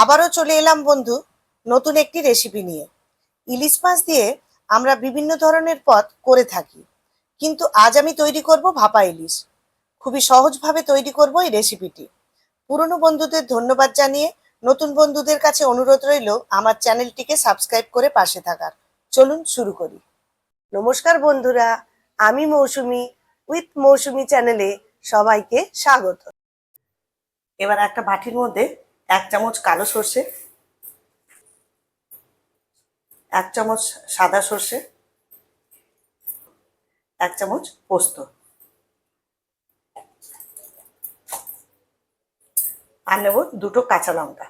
আবারও চলে এলাম বন্ধু নতুন একটি রেসিপি নিয়ে। ইলিশ মাছ দিয়ে আমরা বিভিন্ন ধরনের পদ করে থাকি, কিন্তু আজ আমি তৈরি করব ভাপা ইলিশ। খুবই সহজভাবে তৈরি করব এই রেসিপিটি পুরনো বন্ধুদের ধন্যবাদ জানিয়ে নতুন বন্ধুদের কাছে অনুরোধ রইল আমার চ্যানেলটিকে সাবস্ক্রাইব করে পাশে থাকার। চলুন শুরু করি। নমস্কার বন্ধুরা, আমি মৌসুমি উইথ মৌসুমি চ্যানেলে সবাইকে স্বাগত। এবার একটা বাটির মধ্যে এক চামচ কালো সর্ষে, এক চামচ সাদা সর্ষে, এক চামচ পোস্ত। আর নেব দুটো কাঁচা লঙ্কা।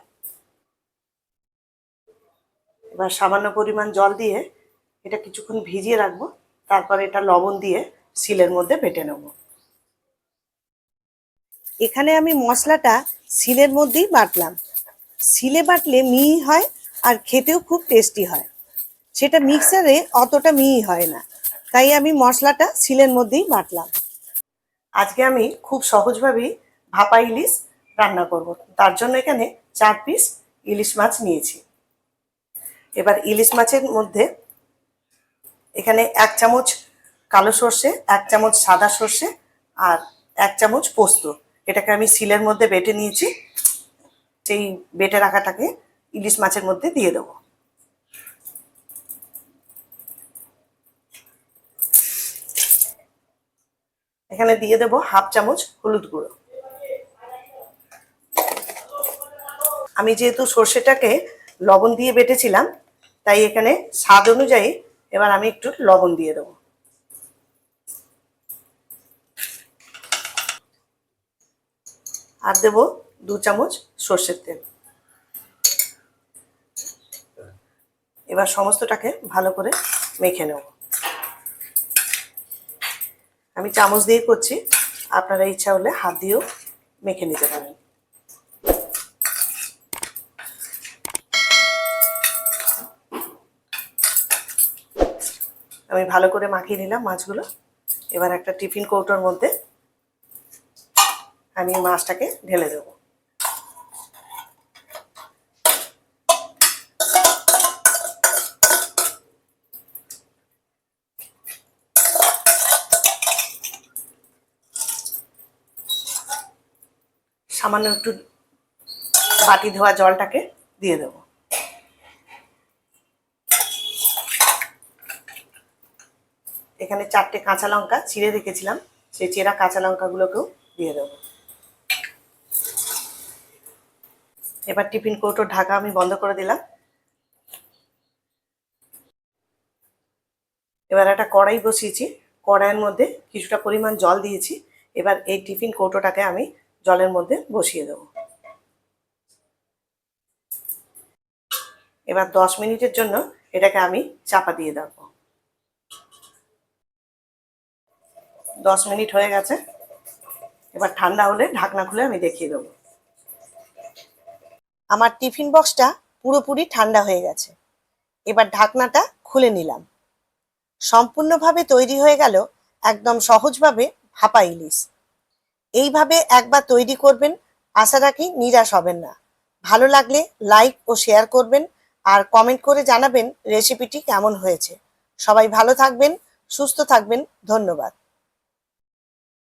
এবার সামান্য পরিমাণ জল দিয়ে এটা কিছুক্ষণ ভিজিয়ে রাখব, তারপর এটা লবণ দিয়ে শিলের মধ্যে বেটে নেব। এখানে আমি মশলাটা শিলের মধ্যেই বাটলাম। শিলে বাটলে মিহি হয় আর খেতেও খুব টেস্টি হয়। সেটা মিক্সারে অতটা মিহি হয় না। তাই আমি মশলাটা শিলের মধ্যেই বাটলাম। আজকে আমি খুব সহজভাবেই ভাপা ইলিশ রান্না করব। তার জন্য এখানে চার পিস ইলিশ মাছ নিয়েছি। এবার ইলিশ মাছের মধ্যে এখানে এক চামচ কালো সর্ষে, এক চামচ সাদা সর্ষে আর এক চামচ পোস্ত। এটাকে আমি শিলের মধ্যে বেটে নিয়েছি। সেই বেটে রাখাটাকে ইলিশ মাছের মধ্যে দিয়ে দেবো। এখানে দিয়ে দেবো হাফ চামচ হলুদ গুঁড়ো। আমি যেহেতু সর্ষেটাকে লবণ দিয়ে বেটেছিলাম, তাই এখানে স্বাদ অনুযায়ী এবার আমি একটু লবণ দিয়ে দেবো। আর দেবো দু চামচ সর্ষের তেল। এবার সমস্তটাকে ভালো করে মেখে নেব। আমি চামচ দিয়ে করছি, আপনারা ইচ্ছা হলে হাত দিয়েও মেখে নিতে পারেন। আমি ভালো করে মাখিয়ে নিলাম মাছগুলো। এবার একটা টিফিন কৌটোর মধ্যে আমি মাছটাকে ঢেলে দেবো। সামান্য একটু বাটি ধোয়া জলটাকে দিয়ে দেবো। এখানে চারটে কাঁচা লঙ্কা চিড়ে রেখেছিলাম, সেই চেরা কাঁচা লঙ্কাগুলোকেও দিয়ে দেবো। এবার টিফিন কৌটোর ঢাকা আমি বন্ধ করে দিলাম। এবার একটা কড়াই বসিয়েছি। কড়াইয়ের মধ্যে কিছুটা পরিমাণ জল দিয়েছি। এবার এই টিফিন কৌটোটাকে আমি জলের মধ্যে বসিয়ে দেবো। এবার দশ মিনিটের জন্য এটাকে আমি চাপা দিয়ে দেবো। দশ মিনিট হয়ে গেছে। এবার ঠান্ডা হলে ঢাকনা খুলে আমি দেখিয়ে দেবো। আমার টিফিন বক্সটা পুরোপুরি ঠান্ডা হয়ে গেছে। এবার ঢাকনাটা খুলে নিলাম। সম্পূর্ণভাবে তৈরি হয়ে গেল একদম সহজভাবে ভাপা ইলিশ। এইভাবে একবার তৈরি করবেন, আশা রাখি নিরাশ হবেন না। ভালো লাগলে লাইক ও শেয়ার করবেন আর কমেন্ট করে জানাবেন রেসিপিটি কেমন হয়েছে। সবাই ভালো থাকবেন, সুস্থ থাকবেন, ধন্যবাদ।